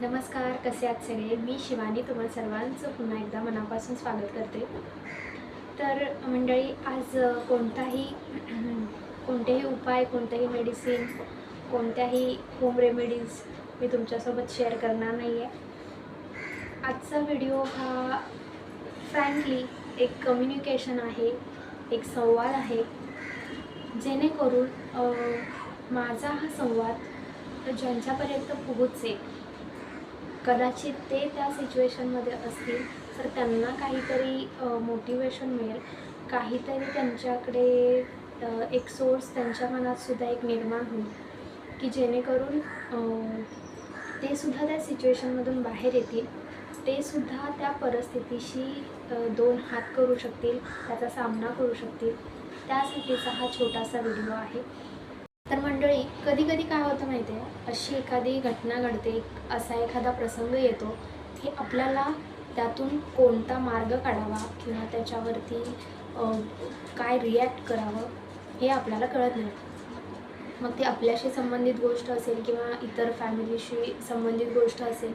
नमस्कार कसे आहात सगळे? मी शिवानी तुम्हाला सर्वांचं पुन्हा एकदा मनापासून स्वागत करते. तर मंडळी आज कोणताही कोणतेही उपाय कोणतेही मेडिसिन कोणत्याही होम रेमेडीज मी तुमच्यासोबत शेअर करणार नाही आहे आजचा व्हिडिओ हा फ्रँकली एक कम्युनिकेशन आहे एक संवाद आहे. जेणेकरून माझा हा संवाद ज्यांच्यापर्यंत पोहोचेल कदाचित ते त्या सिच्युएशनमध्ये असतील तर त्यांना काहीतरी मोटिवेशन मिळेल. काहीतरी त्यांच्याकडे एक सोर्स त्यांच्या मनातसुद्धा एक निर्माण होईल की जेणेकरून ते सुद्धा त्या सिच्युएशनमधून बाहेर येतील. ते सुद्धा त्या परिस्थितीशी दोन हात करू शकतील त्याचा सामना करू शकतील. त्यासाठीचा हा छोटासा व्हिडिओ आहे. तर मंडळी कधी कधी काय होतं माहिती आहे अशी एखादी घटना घडते असा एखादा प्रसंग येतो की आपल्याला त्यातून कोणता मार्ग काढावा किंवा त्याच्यावरती काय रिॲक्ट करावं हे आपल्याला कळत नाही. मग ती आपल्याशी संबंधित गोष्ट असेल किंवा इतर फॅमिलीशी संबंधित गोष्ट असेल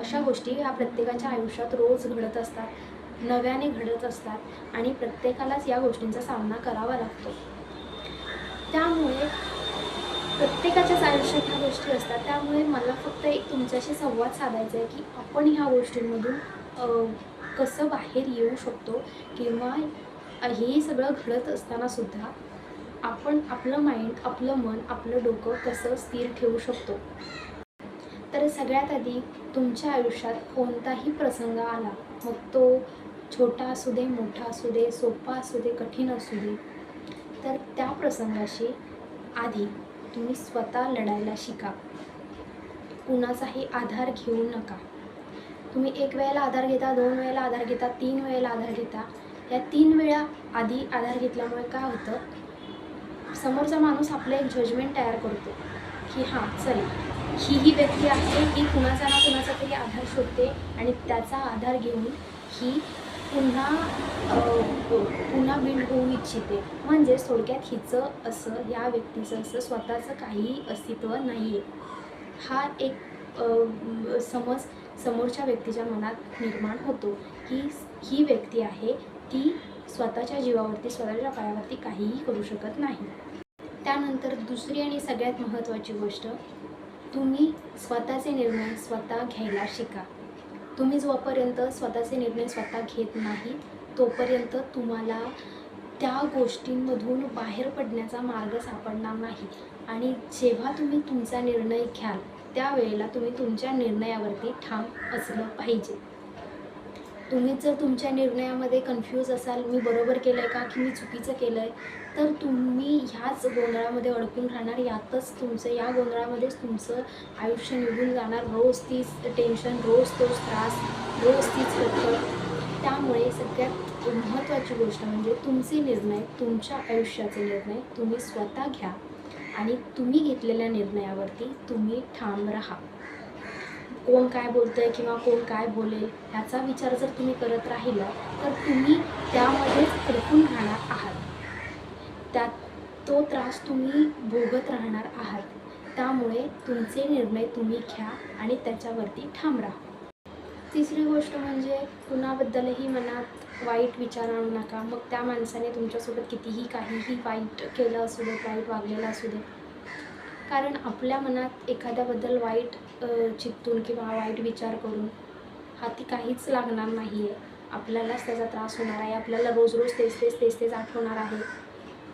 अशा गोष्टी ह्या प्रत्येकाच्या आयुष्यात रोज घडत असतात नव्याने घडत असतात आणि प्रत्येकालाच या गोष्टींचा सामना करावा लागतो. त्यामुळे प्रत्येकाच्याच आयुष्यात ह्या गोष्टी असतात. त्यामुळे मला फक्त एक तुमच्याशी संवाद साधायचा आहे की आपण ह्या गोष्टींमधून कसं बाहेर येऊ शकतो किंवा हे सगळं घडत असताना सुद्धा आपण आपलं माइंड आपलं मन आपलं डोकं कसं स्थिर ठेवू शकतो? तर सगळ्यात आधी तुमच्या आयुष्यात कोणताही प्रसंग आला मग तो छोटा असू दे मोठा असू दे सोपा असू दे कठीण असू दे तर त्या प्रसंगाशी आधी तुम्ही स्वतः लढायला शिका. कुणाचाही आधार घेऊ नका. तुम्ही एक वेळेला आधार घेता दोन वेळेला आधार घेता तीन वेळेला आधार घेता. या तीन वेळा आधी आधार घेतल्यामुळे काय होतं? समोरचा माणूस आपलं एक जजमेंट तयार करतो की हां चल ही ही व्यक्ती आहे ही कुणाचा ना कुणाचा तरी आधार शोधते आणि त्याचा आधार घेऊन ही पुन्हा पुन्हा बिल्ड होऊ इच्छिते. म्हणजे थोडक्यात हिचं असं या व्यक्तीचं असं स्वतःचं काही अस्तित्व नाही आहे हा एक समज समोरच्या व्यक्तीच्या मनात निर्माण होतो की ही व्यक्ती आहे ती स्वतःच्या जीवावरती स्वतःच्या पायावरती काहीही करू शकत नाही. त्यानंतर दुसरी आणि सगळ्यात महत्त्वाची गोष्ट तुम्ही स्वतःचे निर्णय स्वतः घ्यायला शिका. तुम्ही जोपर्यंत स्वतःचे निर्णय स्वतः घेत नाही तोपर्यंत तुम्हाला त्या गोष्टींमधून बाहेर पडण्याचा मार्ग सापडणार नाही. आणि जेव्हा तुम्ही तुमचा निर्णय घ्याल त्यावेळेला तुम्ही तुमच्या निर्णयावरती ठाम असलं पाहिजे. तुम्ही जर तुमच्या निर्णयामध्ये कन्फ्यूज असाल मी बरोबर केलं आहे का? की मी चुकीचं केलं आहे तर तुम्ही ह्याच गोंधळामध्ये अडकून राहणार यातच तुमचं या गोंधळामध्येच तुमचं आयुष्य निघून जाणार. रोज तीच टेन्शन रोज तोच त्रास रोज तीच कटकट त्यामुळे सगळ्यात महत्त्वाची गोष्ट म्हणजे तुमचे निर्णय तुमच्या आयुष्याचे निर्णय तुम्ही स्वतः घ्या आणि तुम्ही घेतलेल्या निर्णयावरती तुम्ही ठाम राहा. कोण काय बोलतंय किंवा कोण काय बोलेल ह्याचा विचार जर तुम्ही करत राहिला तर तुम्ही त्यामध्येच अडकून राहणार आहात. तो त्रास तुम्ही भोगत राहणार आहात. त्यामुळे तुमचे निर्णय तुम्ही घ्या आणि त्याच्यावरती ठाम राहा. तिसरी गोष्ट म्हणजे कुणाबद्दलही मनात वाईट विचार आणू नका. मग त्या माणसाने तुमच्यासोबत कितीही काहीही वाईट केलं असू दे वाईट वागलेलं असू दे कारण आपल्या मनात एखाद्याबद्दल वाईट चित्तून किंवा वाईट विचार करून हाती काहीच लागणार नाही आहे आपल्यालाच त्याचा त्रास होणार आहे. आपल्याला रोज रोज तेच तेच तेच तेच आठवणार आहे.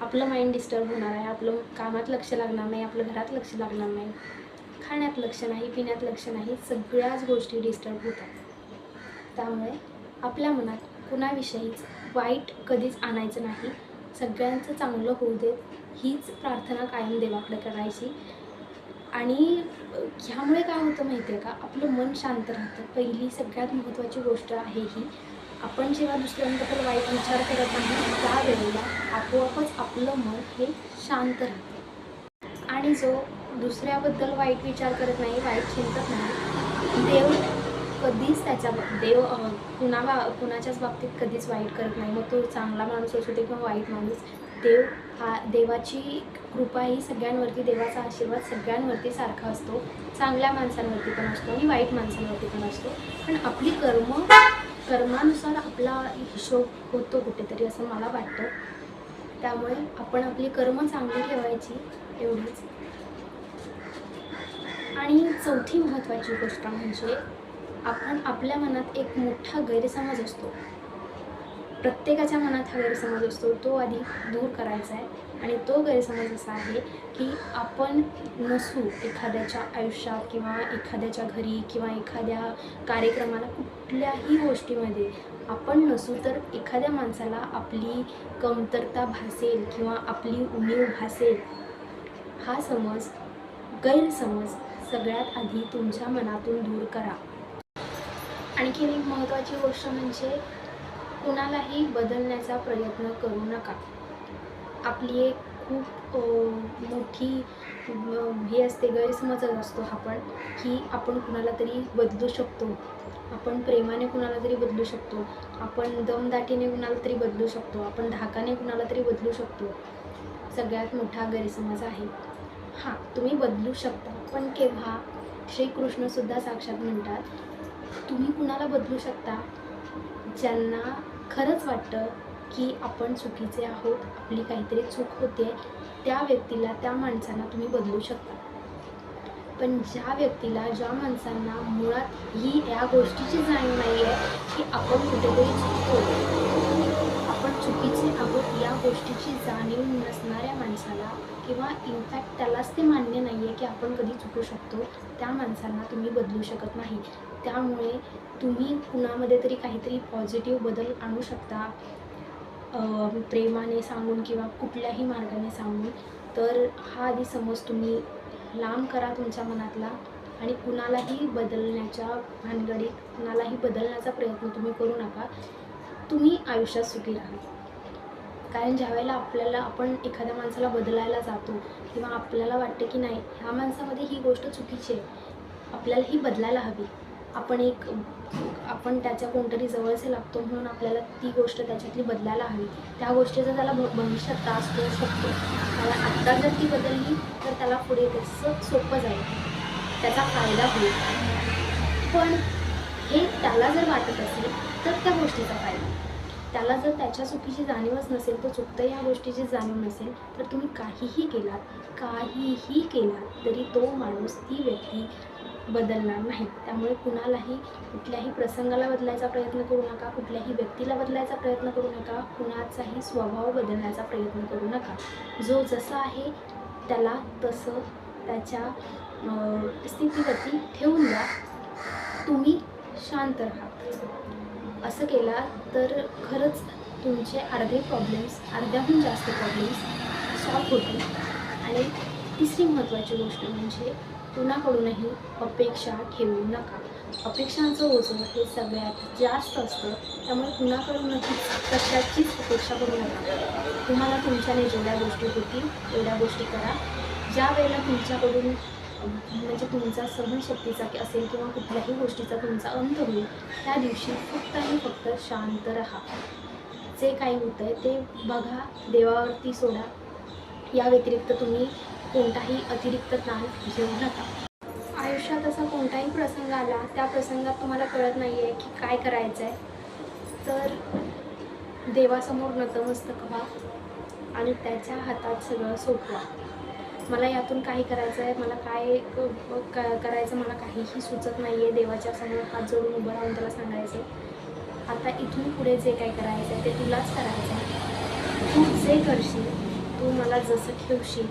आपलं माइंड डिस्टर्ब होणार आहे आपलं कामात लक्ष लागणार नाही आपलं घरात लक्ष लागणार नाही खाण्यात लक्ष नाही पिण्यात लक्ष नाही सगळ्याच गोष्टी डिस्टर्ब होतात. त्यामुळे आपल्या मनात कुणाविषयीच वाईट कधीच आणायचं नाही. सगळ्यांचं चांगलं होऊ देत हीच प्रार्थना कायम देवाकडे करायची. आणि ह्यामुळे काय होतं माहिती आहे का? आपलं मन शांत राहतं. पहिली सगळ्यात महत्त्वाची गोष्ट आहे ही आपण जेव्हा दुसऱ्यांबद्दल वाईट विचार करत नाही त्यावेळेला आपोआपच आपलं मन हे शांत राहते. आणि जो दुसऱ्याबद्दल वाईट विचार करत नाही वाईट चिंतत नाही देव कधीच त्याच्या देव कुणा बा कुणाच्याच बाबतीत कधीच वाईट करत नाही. मग तो चांगला माणूस असू दे किंवा वाईट माणूस देव हा देवाची कृपा ही सगळ्यांवरती देवाचा आशीर्वाद सगळ्यांवरती सारखा असतो. चांगल्या माणसांवरती पण असतो आणि वाईट माणसांवरती पण असतो. पण आपली कर्म कर्मानुसार आपला हिशोब होतो कुठेतरी असं मला वाटतं. त्यामुळे आपण आपली कर्म चांगली ठेवायची एवढीच. आणि चौथी महत्त्वाची गोष्ट म्हणजे आपण आपल्या मनात एक मोठा गैरसमज असतो. प्रत्येकाच्या मनात हा गैरसमज असतो तो आधी दूर करायचा आहे. आणि तो गैरसमज असा आहे की आपण नसू एखाद्याच्या आयुष्यात किंवा एखाद्याच्या घरी किंवा एखाद्या कार्यक्रमाला कुठल्याही गोष्टीमध्ये आपण नसू तर एखाद्या माणसाला आपली कमतरता भासेल किंवा आपली उणीव भासेल. हा समज गैरसमज सगळ्यात आधी तुमच्या मनातून दूर करा. आणखीन एक महत्त्वाची गोष्ट म्हणजे कुणालाही बदलण्याचा प्रयत्न करू नका. आपली एक खूप मोठी हे असते गैरसमजच असतो हा पण की आपण कुणाला तरी बदलू शकतो. आपण प्रेमाने कुणाला तरी बदलू शकतो. आपण दमदाटीने कुणाला तरी बदलू शकतो. आपण धाकाने कुणाला तरी बदलू शकतो. सगळ्यात मोठा गैरसमज आहे. हां तुम्ही बदलू शकता. पण केव्हा? श्रीकृष्णसुद्धा साक्षात म्हणतात तुम्ही कुणाला बदलू शकता? ज्यांना खरंच वाटतं की आपण चुकीचे आहोत आपली काहीतरी चूक होते त्या व्यक्तीला त्या माणसांना तुम्ही बदलू शकता. पण ज्या व्यक्तीला ज्या माणसांना मुळात ही या गोष्टीची जाणीव नाही आहे की आपण कुठेतरी चुकतो आपण चुकीचे आहोत या गोष्टीची जाणीव नसणाऱ्या माणसाला किंवा इनफॅक्ट त्यालाच ते मान्य नाही आहे की आपण कधी चुकू शकतो त्या माणसांना तुम्ही बदलू शकत नाही. त्यामुळे तुम्ही कुणामध्ये तरी काहीतरी पॉझिटिव्ह बदल आणू शकता. प्रेमाने सांगून किंवा कुठल्याही मार्गाने सांगून तर हा आधी समज तुम्ही लांब करा तुमच्या मनातला आणि कुणालाही बदलण्याच्या भानगडीत कुणालाही बदलण्याचा प्रयत्न तुम्ही करू नका. तुम्ही आयुष्यात सुखी राहा. कारण ज्यावेळेला आपल्याला आपण एखाद्या माणसाला बदलायला जातो किंवा आपल्याला वाटतं की नाही ह्या माणसामध्ये ही गोष्ट चुकीची आहे. आपल्याला ही बदलायला हवी. आपण एक आपण त्याच्या कोणतरी जवळचे लागतो म्हणून आपल्याला ती गोष्ट त्याच्यातली बदलायला हवी. त्या गोष्टीचा त्याला भ भविष्यात त्रास होऊ शकतो. त्याला आत्ता जर ती बदलली तर त्याला पुढे त्याचं सोपं जाईल? त्याचा फायदा होईल. पण हे त्याला जर वाटत असेल तर त्या गोष्टीचा फायदा. त्याला जर त्याच्या चुकीची जाणीवच नसेल तर चुकतं या गोष्टीची जाणीव नसेल तर तुम्ही काहीही केलात काहीही केलात तरी तो माणूस ती व्यक्ती बदलणार नाही त्यामुळे कुणालाही कुठल्याही प्रसंगाला बदलायचा प्रयत्न करू नका कुठल्याही व्यक्तीला बदलायचा प्रयत्न करू नका कुणाचाही स्वभाव बदलण्याचा प्रयत्न करू नका. जो जसा आहे त्याला तसं त्याच्या स्थितीगती स्थितीवरती ठेवून द्या. तुम्ही शांत राहा. असं केला तर खरंच तुमचे अर्धे प्रॉब्लेम्स अर्ध्याहून जास्त प्रॉब्लेम्स सॉल्व्ह होतील. आणि तिसरी महत्त्वाची गोष्ट म्हणजे कुणाकडूनही अपेक्षा ठेवू नका. अपेक्षांचं ओझं हे सगळ्यात जास्त असतं. त्यामुळे कुणाकडूनही कशाचीच अपेक्षा करू नका. तुम्हाला तुमच्याने जेवढ्या गोष्टी होतील तेवढ्या गोष्टी करा. ज्या वेळेला तुमच्याकडून म्हणजे तुमचा सहनशक्तीचा की असेल किंवा कुठल्याही गोष्टीचा तुमचा अंत होईल त्या दिवशी फक्त आणि फक्त शांत राहा. जे काही होतं आहे ते बघा देवावरती सोडा. या व्यतिरिक्त तुम्ही कोणताही अतिरिक्त ताण घेऊ नका. आयुष्यात असा कोणताही प्रसंग आला त्या प्रसंगात तुम्हाला कळत नाही आहे की काय करायचं आहे तर देवासमोर नतमस्तक व्हा आणि त्याच्या हातात सगळं सोपवा. मला यातून काही करायचं आहे मला काय क- करायचं मला काहीही सुचत नाही आहे देवाच्या समोर हात जोडून उभं राहून त्याला सांगायचं आहे आता इथून पुढे जे काही करायचं आहे ते तुलाच करायचं आहे तू जे करशील तू मला जसं ठेवशील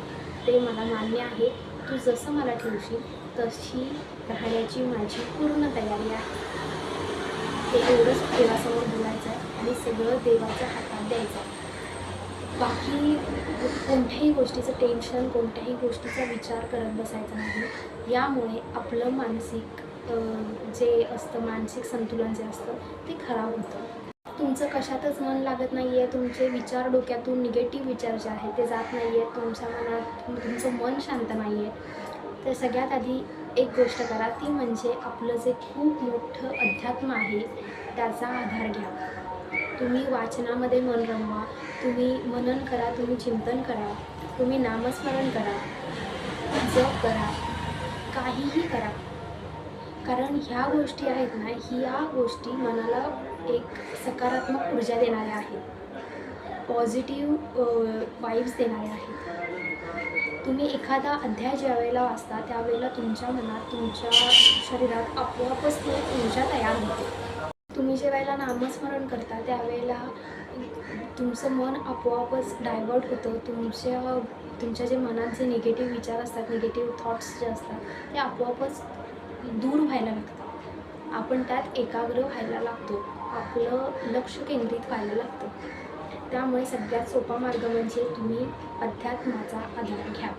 ते मला मान्य आहे. तू जसं मला ठेवशील तशी राहण्याची माझी पूर्ण तयारी आहे. ते एवढंच देवासमोर बोलायचं आहे आणि सगळं देवाच्या हातात द्यायचं आहे. बाकी कोणत्याही गोष्टीचं टेन्शन कोणत्याही गोष्टीचा विचार करत बसायचा नाही. यामुळे आपलं मानसिक जे असतं मानसिक संतुलन जे असतं ते खराब होतं. तुमचं कशातच मन लागत नाही आहे तुमचे विचार डोक्यातून निगेटिव्ह विचार जे आहेत ते जात नाही आहेत तुमच्या मनात तुमचं मन शांत नाही आहे तर सगळ्यात आधी एक गोष्ट करा ती म्हणजे आपलं जे खूप मोठं अध्यात्म आहे त्याचा आधार घ्या. तुम्ही वाचनामध्ये मन रमवा तुम्ही मनन करा तुम्ही चिंतन करा तुम्ही नामस्मरण करा जप करा काहीही करा. कारण ह्या गोष्टी आहेत ना ह्या गोष्टी मनाला एक सकारात्मक ऊर्जा देणाऱ्या आहेत. पॉझिटिव्ह वाईब्स देणाऱ्या आहेत. तुम्ही एखादा अध्याय ज्या वेळेला वाचता त्यावेळेला तुमच्या मनात तुमच्या शरीरात आपोआपच ती ऊर्जा तयार होते. तुम्ही ज्या वेळेला नामस्मरण करता त्यावेळेला तुमचं मन आपोआपच डायवर्ट होतं. तुमच्या तुमच्या जे मनात जे निगेटिव्ह विचार असतात निगेटिव्ह थॉट्स जे असतात ते आपोआपच दूर व्हायला लागतात. आपण त्यात एकाग्र व्हायला लागतो. आपलं लक्ष केंद्रित व्हायला लागतं. त्यामुळे सगळ्यात सोपा मार्ग म्हणजे तुम्ही अध्यात्माचा आधार घ्या.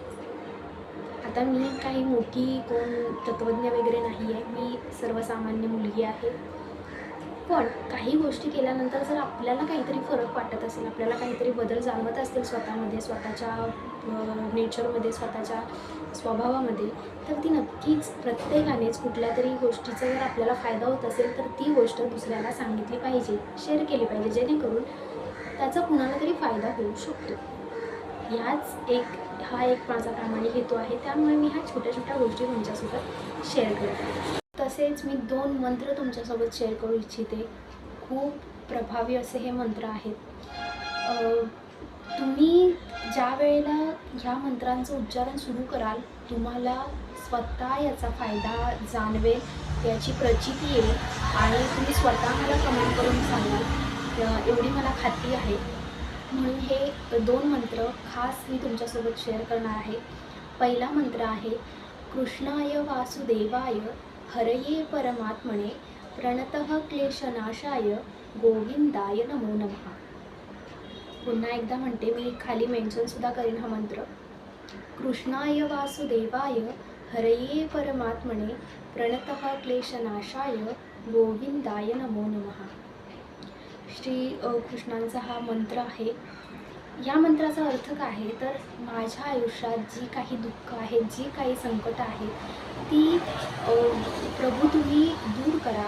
आता मी काही मोठी कोण तत्त्वज्ञ वगैरे नाही आहे. मी सर्वसामान्य मुलगी आहे. पण काही गोष्टी केल्यानंतर जर आपल्याला काहीतरी फरक वाटत असेल आपल्याला काहीतरी बदल जाणवत असतील स्वतःमध्ये स्वतःच्या नेचरमध्ये स्वतःच्या स्वभावामध्ये तर ती नक्कीच प्रत्येकानेच कुठल्या तरी गोष्टीचा जर आपल्याला फायदा होत असेल तर ती गोष्ट दुसऱ्याला सांगितली पाहिजे शेअर केली पाहिजे जेणेकरून त्याचा कुणाला तरी फायदा होऊ शकतो. ह्याच एक हा एक माझा प्रामाणिक हेतू आहे त्यामुळे मी ह्या छोट्या छोट्या गोष्टी तुमच्यासोबत शेअर करते. तसेच मी दोन मंत्र तुमच्यासोबत शेअर करू इच्छिते. खूप प्रभावी असे हे मंत्र आहेत. तुम्ही ज्या वेळेला ह्या मंत्रांचं उच्चारण सुरू कराल तुम्हाला स्वतः याचा फायदा जाणवेल याची प्रचिती येईल आणि तुम्ही स्वतः मला कमेंट करून सांगाल. एवढी मला खात्री आहे. म्हणून हे दोन मंत्र खास मी तुमच्यासोबत शेअर करणार आहे. पहिला मंत्र आहे कृष्णाय वासुदेवाय हरये परमात्मने प्रणतः क्लेशनाशाय गोविंदाय नमो नमः. पुन्हा एकदा म्हणते मी खाली मेन्शनसुद्धा करेन हा मंत्र. कृष्णाय वासुदेवाय हरये परमात्मने प्रणतः क्लेशनाशाय गोविंदाय नमो नमः. श्री कृष्णांचा हा मंत्र आहे. या मंत्राचा अर्थ काय आहे? तर माझ्या आयुष्यात जी काही दुःख आहेत जी काही संकट आहेत ती प्रभू तुम्ही दूर करा.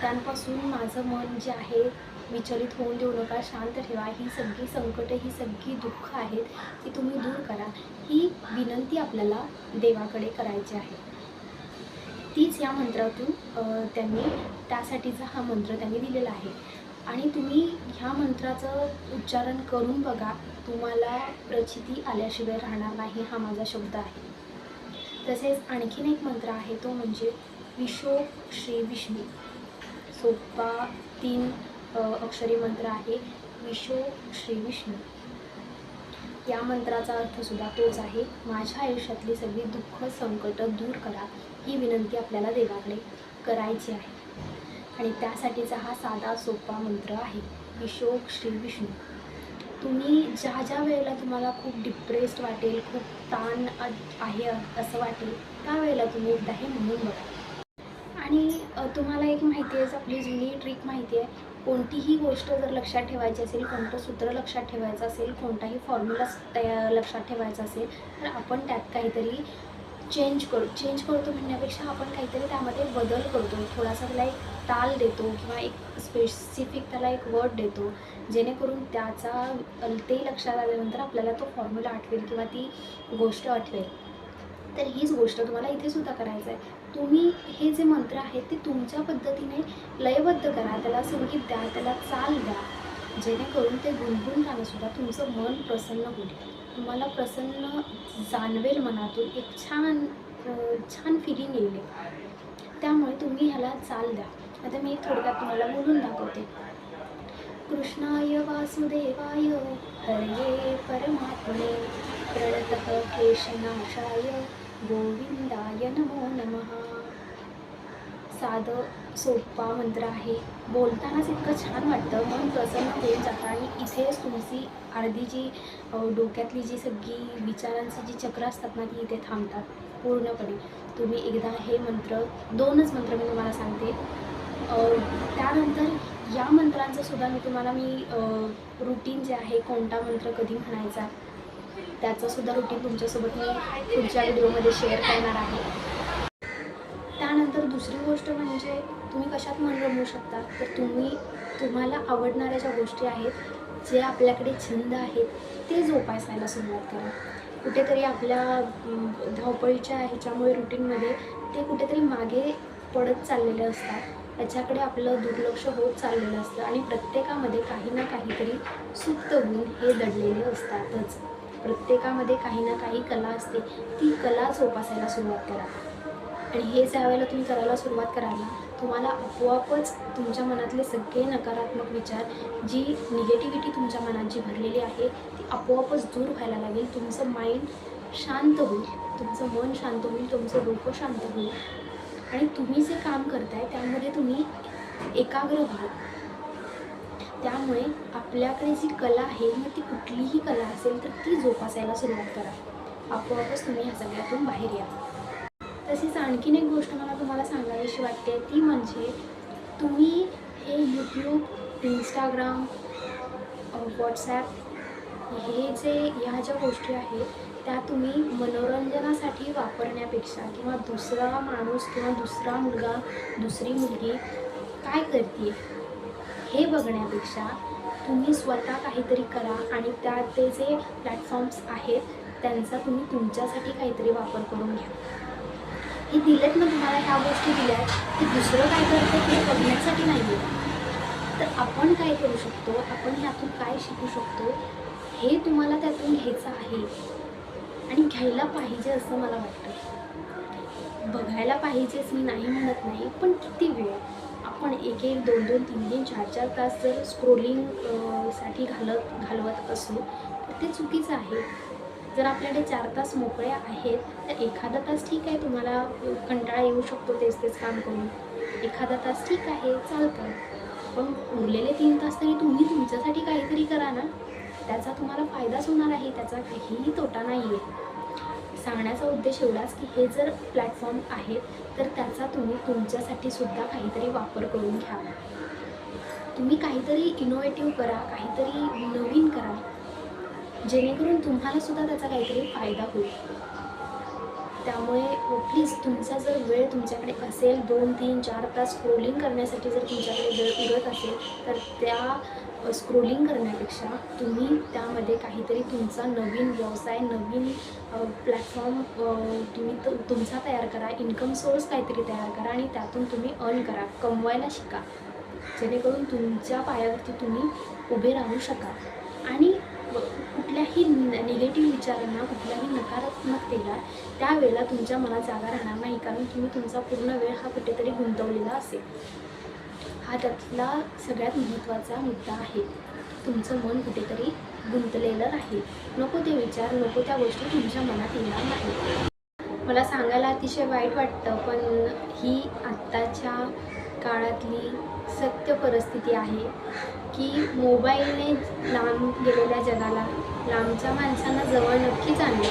त्यांपासून माझं मन जे आहे विचलित होऊन देऊ नका शांत ठेवा. ही सगळी संकटं ही सगळी दुःख आहेत ती तुम्ही दूर करा. ही विनंती आपल्याला देवाकडे करायची आहे. तीच या मंत्रातून त्यांनी त्यासाठीचा हा मंत्र त्यांनी दिलेला आहे. आणि तुम्ही ह्या मंत्राचं उच्चारण करून बघा. तुम्हाला प्रचिती आल्याशिवाय राहणार नाही हा माझा शब्द आहे. तसेच आणखीन एक मंत्र आहे तो म्हणजे विशोक श्री विष्णू. सोपा तीन अक्षरी मंत्र आहे विशो श्री विष्णू. या मंत्राचा अर्थसुद्धा तोच आहे माझ्या आयुष्यातली सगळी दुःख संकट दूर करा ही विनंती आपल्याला देवाकडे करायची आहे. आणि त्यासाठीचा हा साधा सोपा मंत्र आहे विशोक श्री विष्णू. तुम्ही ज्या ज्या वेळेला तुम्हाला खूप डिप्रेस्ड वाटेल खूप ताण आहे असं वाटेल त्यावेळेला तुम्ही एकदा हे म्हणून बघा. आणि तुम्हाला एक माहिती आहे आपली जुनी ट्रिक माहिती आहे कोणतीही गोष्ट जर लक्षात ठेवायची असेल कोणतं सूत्र लक्षात ठेवायचं असेल कोणताही फॉर्म्युला तया लक्षात ठेवायचा असेल तर आपण त्यात काहीतरी चेंज करू. चेंज करतो म्हणण्यापेक्षा आपण काहीतरी त्यामध्ये बदल करतो. थोडासा त्याला एक ताल देतो किंवा एक स्पेसिफिक त्याला एक वर्ड देतो जेणेकरून त्याचा ते लक्षात आल्यानंतर आपल्याला तो फॉर्म्युला आठवेल किंवा ती गोष्ट आठवेल. तर हीच गोष्ट तुम्हाला इथे सुद्धा करायचं आहे. तुम्ही हे जे मंत्र आहेत ते तुमच्या पद्धतीने लयबद्ध करा. त्याला संगीत द्या त्याला चाल द्या. जेणेकरून ते गुणगुण राहणंसुद्धा तुमचं मन प्रसन्न होईल. तुम्हाला प्रसन्न जाणवेल मनातून एक छान छान फिलिंग येईल. त्यामुळे तुम्ही ह्याला चाल द्या. आता मी थोडक्यात तुम्हाला बोलून दाखवते. कृष्णाय वासुदेवाय हरये परमात्मने प्रणत केशनाशाय. गोविंदाय नमो नमः. साधं सोपा मंत्र आहे. बोलतानाच इतकं छान वाटतं. मन प्रसन्न होऊन जातं आणि इथेच तुमची अर्धी जी डोक्यातली जी सगळी विचारांची जी चक्र असतात ना ती इथे थांबतात पूर्णपणे. तुम्ही एकदा हे मंत्र दोनच मंत्र मी तुम्हाला सांगते. त्यानंतर या मंत्रांचं सुद्धा मी तुम्हाला मी रुटीन जे आहे कोणता मंत्र कधी म्हणायचा त्याचंसुद्धा रुटीन तुमच्यासोबत मी पुढच्या व्हिडिओमध्ये शेअर करणार आहे. त्यानंतर दुसरी गोष्ट म्हणजे तुम्ही कशात मन रमवू शकता? तर तुम्ही तुम्हाला आवडणाऱ्या ज्या गोष्टी आहेत जे आपल्याकडे छंद आहेत ते जोपासायला सुरुवात करा. कुठेतरी आपल्या धावपळीच्या ह्याच्यामुळे रुटीनमध्ये ते कुठेतरी मागे पडत चाललेले असतात. त्याच्याकडे आपलं दुर्लक्ष होत चाललेलं असतं आणि प्रत्येकामध्ये काही ना काहीतरी सुप्त गुण हे दडलेले असतातच. प्रत्येकामध्ये काही ना काही कला असते. ती कला जोपासायला सुरुवात करा. आणि हे ज्या वेळेला तुम्ही करायला सुरुवात कराल ना तुम्हाला आपोआपच तुमच्या मनातले सगळे नकारात्मक विचार जी निगेटिव्हिटी तुमच्या मनात जी भरलेली आहे ती आपोआपच दूर व्हायला लागेल. तुमचं माइंड शांत होईल. तुमचं मन शांत होईल. तुमचं डोकं शांत होईल. आणि तुम्ही जे काम करताय त्यामध्ये तुम्ही एकाग्र व्हाल त्यामुळे आपल्याकडे जी कला आहे मग ती कुठलीही कला असेल तर ती जोपासायला सुरुवात करा. आपोआपच तुम्ही ह्या सगळ्यातून बाहेर या. तसेच आणखीन एक गोष्ट मला तुम्हाला सांगावीशी वाटते ती म्हणजे तुम्ही हे यूट्यूब इंस्टाग्राम व्हॉट्सॲप हे जे ह्या ज्या गोष्टी आहेत त्या तुम्ही मनोरंजनासाठी वापरण्यापेक्षा किंवा दुसरा माणूस किंवा दुसरा मुलगा दुसरी मुलगी काय करते हे बघण्यापेक्षा तुम्ही स्वतः काहीतरी करा आणि त्या ते जे प्लॅटफॉर्म्स आहेत त्यांचा तुम्ही तुमच्यासाठी काहीतरी वापर करून घ्या. हे दिलेत ना तुम्हाला ह्या गोष्टी आहेत की दुसरं काय करतं ते बघण्यासाठी नाही आहे तर आपण काय करू शकतो? आपण ह्यातून काय शिकू शकतो? हे तुम्हाला त्यातून घ्यायचं आहे आणि घ्यायला पाहिजे असं मला वाटतं. बघायला पाहिजेच मी नाही म्हणत नाही पण किती वेळ. आपण एक एक दोन दोन तीन तीन चार चार तास जर स्क्रोलिंगसाठी घालत घालवत असू तर ते चुकीचं आहे. जर आपल्याकडे चार तास मोकळे आहेत तर एखादा तास ठीक आहे तुम्हाला कंटाळा येऊ शकतो तेच तेच काम करून. एखादा तास ठीक आहे चालतं. पण उरलेले तीन तास तरी तुम्ही तुमच्यासाठी काहीतरी करा ना. त्याचा तुम्हाला फायदाच होणार आहे त्याचा काहीही तोटा नाही आहे सांगण्याचा उद्देश एवढाच की हे जर प्लॅटफॉर्म आहेत तर त्याचा तुम्ही तुमच्यासाठी सुद्धा काहीतरी वापर करून घ्या. तुम्ही काहीतरी इनोव्हेटिव्ह करा काहीतरी नवीन करा. जेणेकरून तुम्हाला सुद्धा त्याचा काहीतरी फायदा होईल. त्यामुळे प्लीज तुमचा जर वेळ तुमच्याकडे असेल दोन तीन चार तास स्क्रोलिंग करण्यासाठी जर तुमच्याकडे वेळ उरत असेल तर त्या स्क्रोलिंग करण्यापेक्षा तुम्ही त्यामध्ये काहीतरी तुमचा नवीन व्यवसाय नवीन प्लॅटफॉर्म तुम्ही तुमचा तयार करा. इन्कम सोर्स काहीतरी तयार करा आणि त्यातून तुम्ही अर्न करा. कमवायला शिका. जेणेकरून तुमच्या पायावरती तुम्ही उभे राहू शका. आणि कुठल्याही निगेटिव्ह विचारांना कुठल्याही नकारात्मकतेला त्यावेळेला तुमच्या मनात जागा राहणार नाही. कारण तुम्ही तुमचा पूर्ण वेळ हा कुठेतरी गुंतवलेला असेल. हा त्यातला सगळ्यात महत्त्वाचा मुद्दा आहे. तुमचं मन कुठेतरी गुंतलेलं राहील. नको ते विचार नको त्या गोष्टी तुमच्या मनात येणार नाही मला सांगायला अतिशय वाईट वाटतं पण ही आत्ताच्या काळातली सत्य परिस्थिती आहे की मोबाईलने लांब गेलेल्या जगाला लांबच्या माणसांना जवळ नक्कीच आणले.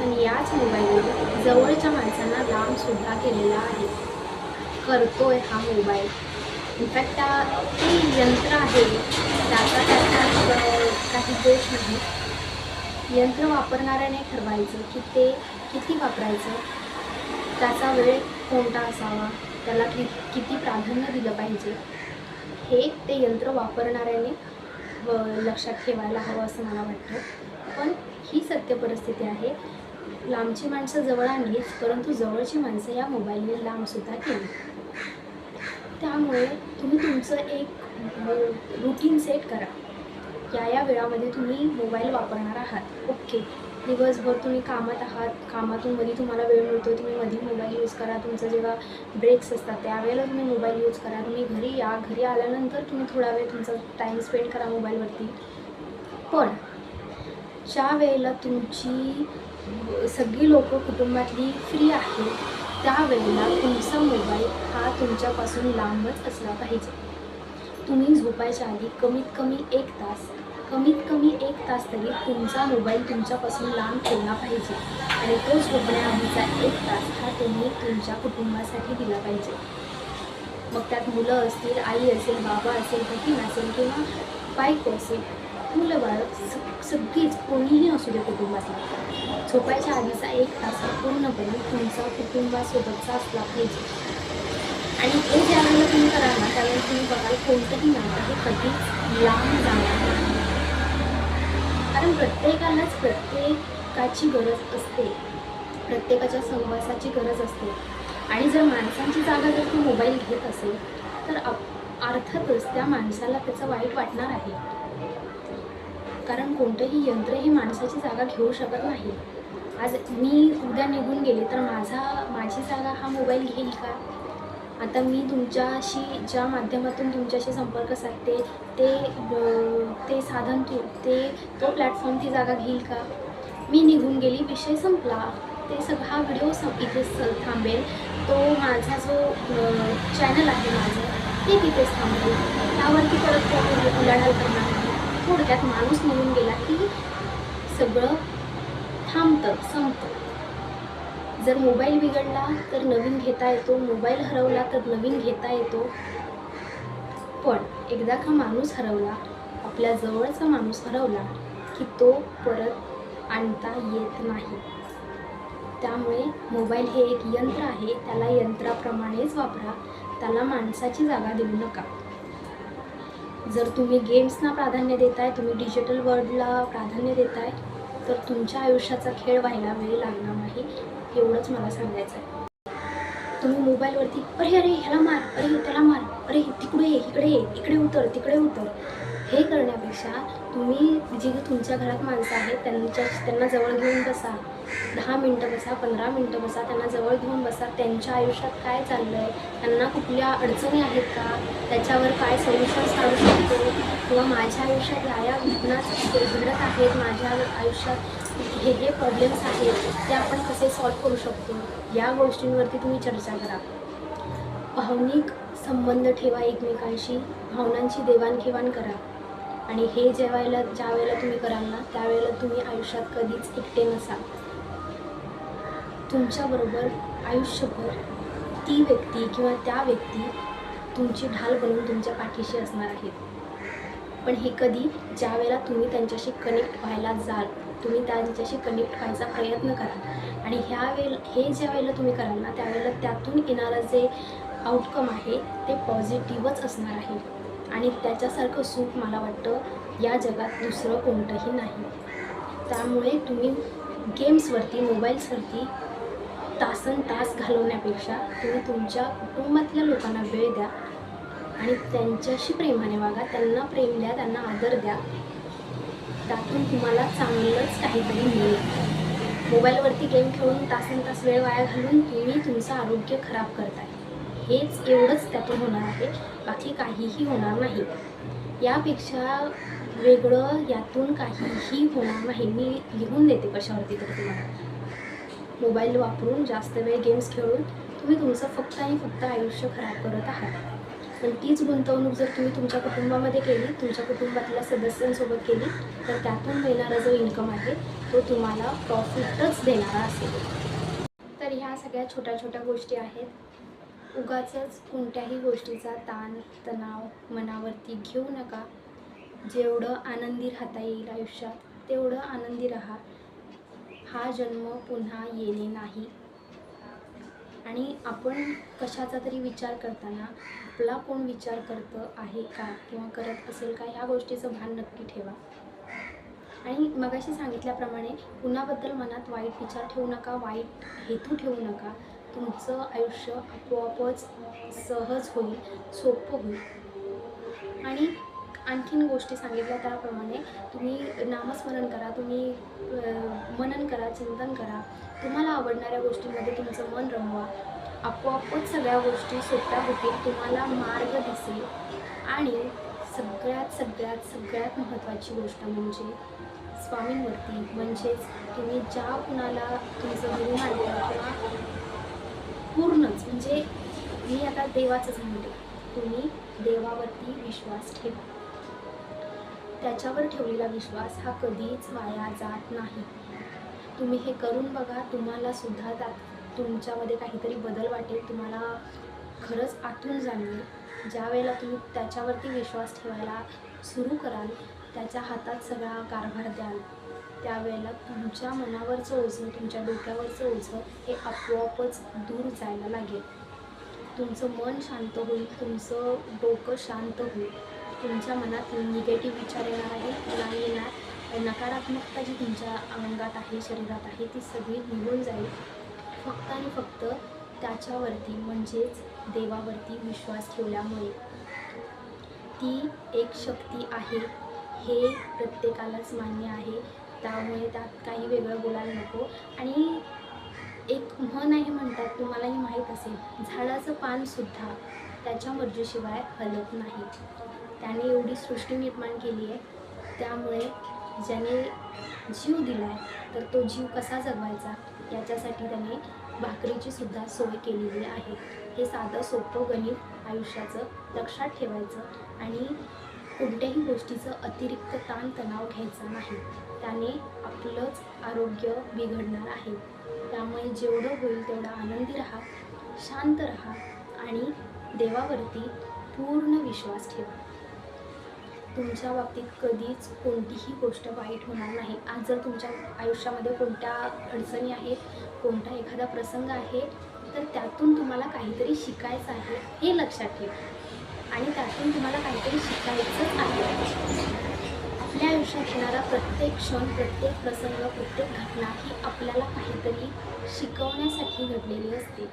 पण याच मोबाईलने जवळच्या माणसांना लांबसुद्धा केलेला आहे. करतोय हा मोबाईल. इनफॅक्ट त्या ते यंत्र आहे त्याचा त्याचा काही दोष नाही. यंत्र वापरणाऱ्याने ठरवायचं की ते किती वापरायचं त्याचा वेळ कोणता असावा त्याला कि किती प्राधान्य दिलं पाहिजे हे ते यंत्र वापरणाऱ्याने व लक्षात ठेवायला हवं असं मला वाटतं. पण ही सत्य परिस्थिती आहे. लांबची माणसं जवळ आणलीच परंतु जवळची माणसं या मोबाईलने लांबसुद्धा केली. त्यामुळे तुम्ही तुमचं एक रुटीन सेट करा. या या वेळामध्ये तुम्ही मोबाईल वापरणार आहात. ओके दिवसभर तुम्ही कामात आहात. कामातून मध्ये तुम्हाला वेळ मिळतो तुम्ही मध्ये मोबाईल यूज करा. तुमचं जेव्हा ब्रेक्स असतात त्यावेळेला तुम्ही मोबाईल यूज करा. तुम्ही घरी या. घरी आल्यानंतर तुम्ही थोडा वेळ तुमचा टाईम स्पेंड करा मोबाईलवरती पण ज्या वेळेला तुमची सगळी लोकं कुटुंबातली फ्री आहेत त्यावेळेला तुमचा मोबाईल हा तुमच्यापासून लांबच असला पाहिजे. तुम्ही झोपायच्या आधी कमीत कमी एक तास कमीत कमी एक तास तरी तुमचा मोबाईल तुमच्यापासून लांब ठेवला पाहिजे. आणि तो झोपण्याआधीचा एक तास हा तुम्ही तुमच्या कुटुंबासाठी दिला पाहिजे. मग त्यात मुलं असतील आई असेल बाबा असेल बहीण असेल किंवा बायको असेल मुलं बाळं सगळीच कोणीही असू दे कुटुंबातला. झोपायच्या आधीचा एक तास पूर्णपणे तुमचा कुटुंबासोबतचा असला पाहिजे. आणि हे ज्यावेळेला तुम्ही कराल ना त्यावेळेला तुम्ही बघाल कोणतंही नातं हे कधीच लांब जाणार नाही. कारण प्रत्येकालाच प्रत्येकाची गरज असते. प्रत्येकाच्या सहवासाची गरज असते. आणि जर माणसांची जागा जर तो मोबाईल घेत असेल तर अर्थातच त्या माणसाला त्याचं वाईट वाटणार आहे. कारण कोणतंही यंत्र ही माणसाची जागा घेऊ शकत नाही. आज मी उद्या निघून गेले तर माझा माझी जागा हा मोबाईल घेईल का? आता मी तुमच्याशी ज्या माध्यमातून तुमच्याशी संपर्क साधते ते ते साधन तू ते तो प्लॅटफॉर्म ती जागा घेईल का? मी निघून गेली विषय संपला. ते सगळा हा व्हिडिओ सं इथेच थांबेल. तो माझा जो चॅनल आहे माझं ते तिथेच थांबेल. त्यावरती परत उलाढाल करणार थोडक्यात माणूस निघून गेला की सगळं थांबतं संपतं. जर मोबाईल बिघडला तर नवीन घेता येतो मोबाईल हरवला तर नवीन घेता येतो. पण एकदा का माणूस हरवला आपल्या जवळचा माणूस हरवला की तो परत आणता येत नाही. त्यामुळे मोबाईल हे एक यंत्र आहे त्याला यंत्राप्रमाणेच वापरा. त्याला माणसाची जागा देऊ नका. जर तुम्ही गेम्सना प्राधान्य देताय तुम्ही डिजिटल वर्ल्डला प्राधान्य देताय तर तुमच्या आयुष्याचा खेळ व्हायला वेळ लागणार नाही एवढंच मला सांगायचं आहे तुम्ही मोबाईलवरती अरे अरे ह्याला मार अरे त्याला मार अरे तिकडे ये इकडे ये इकडे उतर तिकडे उतर. हे करण्यापेक्षा तुम्ही जी तुमच्या घरात माणसं आहेत त्यांच्या त्यांना जवळ घेऊन बसा. दहा मिनटं बसा पंधरा मिनटं बसा त्यांना जवळ घेऊन बसा. त्यांच्या आयुष्यात काय चाललं आहे त्यांना कुठल्या अडचणी आहेत का? त्याच्यावर काय सोल्युशन्स काढू शकतो? किंवा माझ्या आयुष्यात या या घटना घडत आहेत माझ्या आयुष्यात हे हे प्रॉब्लेम्स आहेत ते आपण कसे सॉल्व करू शकतो? या गोष्टींवरती तुम्ही चर्चा करा. भावनिक संबंध ठेवा एकमेकांशी भावनांची देवाणघेवाण करा. आणि हे जेवायला ज्या वेळेला तुम्ही कराल ना त्यावेळेला तुम्ही आयुष्यात कधीच एकटे नसाल तुमच्याबरोबर आयुष्यभर ती व्यक्ती किंवा त्या व्यक्ती तुमची ढाल बनून तुमच्या पाठीशी असणार आहेत पण हे कधी ज्या वेळेला तुम्ही त्यांच्याशी कनेक्ट व्हायला जाल तुम्ही त्यांच्याशी कनेक्ट व्हायचा प्रयत्न करा. आणि ह्या वेळे हे ज्या वेळेला तुम्ही कराल ना त्यावेळेला त्यातून येणारं जे आउटकम आहे ते पॉझिटिव्हच असणार आहे. आणि त्याच्यासारखं सुख मला वाटतं या जगात दुसरं कोणतंही नाही. त्यामुळे तुम्ही गेम्सवरती मोबाईल्सवरती तासन तास घालवण्यापेक्षा तुम्ही तुमच्या कुटुंबातल्या लोकांना वेळ द्या. आणि त्यांच्याशी प्रेमाने वागा त्यांना प्रेम द्या त्यांना आदर द्या. त्यातून तुम्हाला चांगलंच काहीतरी मिळेल. मोबाईलवरती गेम खेळून तासन तास वेळ वाया घालून तुम्ही तुमचं आरोग्य खराब करताय. हेच एवढंच त्यातून होणार आहे. बाकी काहीही होणार नाही. यापेक्षा वेगळं यातून काहीही होणार नाही. मी लिहून देते कशावरती तर तुम्हाला. मोबाईल वापरून जास्त वेळ गेम्स खेळून तुम्ही तुमचं फक्त आणि फक्त आयुष्य खराब करत आहात. पण तीच गुंतवणूक जर तुम्ही तुमच्या कुटुंबामध्ये केली तुमच्या कुटुंबातल्या सदस्यांसोबत केली तर त्यातून मिळणारा जो इन्कम आहे तो तुम्हाला प्रॉफिटच देणारा असेल. तर ह्या सगळ्या छोट्या छोट्या गोष्टी आहेत. उगाच कोणत्याही गोष्टीचा ताण तणाव मनावरती घेऊ नका. जेवढं आनंदी राहता येईल आयुष्यात तेवढं आनंदी राहा. हा जन्म पुन्हा येणे नाही. आणि आपण कशाचा तरी विचार करताना आपला कोण विचार करतं आहे का किंवा करत असेल का ह्या गोष्टीचं भान नक्की ठेवा. आणि मगाशी सांगितल्याप्रमाणे कुणाबद्दल मनात वाईट विचार ठेवू नका वाईट हेतू ठेवू नका. तुमचं आयुष्य आपोआपच सहज होईल सोपं होईल. आणि आणखीन गोष्टी सांगितल्या त्याप्रमाणे तुम्ही नामस्मरण करा तुम्ही मनन करा चिंतन करा. तुम्हाला आवडणाऱ्या गोष्टींमध्ये तुमचं मन रमवा. आपोआपच सगळ्या गोष्टी सोप्या होतील तुम्हाला मार्ग दिसेल. आणि सगळ्यात सगळ्यात सगळ्यात महत्त्वाची गोष्ट म्हणजे स्वामींवरती. म्हणजेच तुम्ही ज्या कुणाला तुमचं गुरु मानलं किंवा पूर्णच म्हणजे मी आता देवाचंच म्हणते. तुम्ही देवावरती विश्वास ठेवा. त्याच्यावर ठेवलेला विश्वास हा कधीच वाया जात नाही. तुम्ही हे करून बघा तुम्हाला सुद्धा त्यात तुमच्यामध्ये काहीतरी बदल वाटेल तुम्हाला खरंच आतून जाणवेल. ज्या वेळेला तुम्ही त्याच्यावरती विश्वास ठेवायला सुरू कराल त्याच्या हातात सगळा कारभार द्याल. त्यावेळेला तुमच्या मनावरचं ओझं तुमच्या डोक्यावरचं ओझं हे आपोआपच दूर जायला लागेल. तुमचं मन शांत होईल तुमचं डोकं शांत होईल. तुमच्या मनात निगेटिव्ह विचार येणार आहे नाही येणार. नकारात्मकता जी तुमच्या अंगात आहे शरीरात आहे ती सगळी निघून जाईल. फक्त आणि फक्त त्याच्यावरती म्हणजेच देवावरती विश्वास ठेवल्यामुळे. ती एक शक्ती आहे हे प्रत्येकालाच मान्य आहे. त्यामुळे त्यात काही वेगळं बोलायला नको. आणि एक म्हण आहे म्हणतात तुम्हालाही माहीत असेल झाडाचं पानसुद्धा त्याच्या मर्जीशिवाय हलत नाही. त्याने एवढी सृष्टी निर्माण केली आहे. त्यामुळे ज्याने जीव दिला आहे तर तो जीव कसा जगवायचा? याच्यासाठी त्याने भाकरीची सुद्धा सोय केलेली आहे. हे साधं सोपं गणित आयुष्याचं लक्षात ठेवायचं आणि कोणत्याही गोष्टीचं अतिरिक्त ताणतणाव घ्यायचा नाही. त्याने आपलंच आरोग्य बिघडणार आहे. त्यामुळे जेवढं होईल तेवढं आनंदी राहा शांत राहा आणि देवावरती पूर्ण विश्वास ठेवा. तुमच्या बाबतीत कधीच कोणतीही गोष्ट वाईट होणार नाही. आज जर तुमच्या आयुष्यामध्ये कोणत्या अडचणी आहेत कोणता एखादा प्रसंग आहे तर त्यातून तुम्हाला काहीतरी शिकायचं आहे हे लक्षात ठेवा. आणि त्यातून तुम्हाला काहीतरी शिकायचंच आहे. आपल्या आयुष्यात येणारा प्रत्येक क्षण प्रत्येक प्रसंग प्रत्येक घटना ही आपल्याला काहीतरी शिकवण्यासाठी घडलेली असते.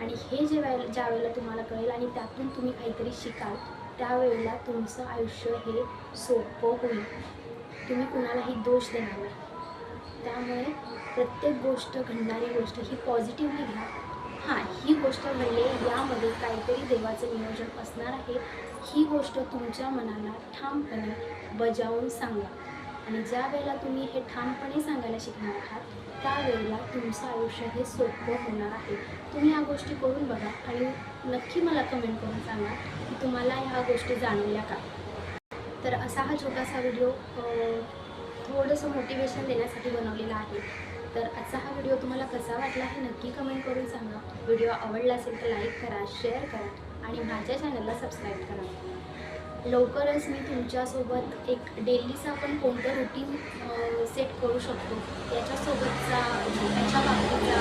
आणि हे जे वेळेला ज्या वेळेला तुम्हाला कळेल आणि त्यातून तुम्ही काहीतरी शिकाल त्यावेळेला तुमचं आयुष्य हे सोपं होईल. तुम्ही कुणालाही दोष देणार नाही. त्यामुळे प्रत्येक गोष्ट घडणारी गोष्ट ही पॉझिटिव्हली घ्या. हां ही गोष्ट म्हणजे यामध्ये काहीतरी देवाचं नियोजन असणार आहे. ही गोष्ट तुमच्या मनाला ठामपणे बजावून सांगा. आणि ज्या वेळेला तुम्ही हे ठामपणे सांगायला शिकणार आहात त्यावेळेला तुमचं आयुष्य हे सोपं होणार आहे. तुम्ही ह्या गोष्टी करून बघा आणि नक्की मला कमेंट करून सांगा की तुम्हाला ह्या गोष्टी जाणवल्या का? तर असा हा छोटासा व्हिडिओ थोडंसं मोटिवेशन देण्यासाठी बनवलेला आहे. तर आजचा हा व्हिडिओ तुम्हाला कसा वाटला हे नक्की कमेंट करून सांगा. व्हिडिओ आवडला असेल तर लाईक करा शेअर करा आणि माझ्या चॅनलला सबस्क्राईब करा. लवकरच मी तुमच्यासोबत एक डेलीचं आपण कोणतं रुटीन सेट करू शकतो. याच्यासोबतचा याच्या बाबतीचा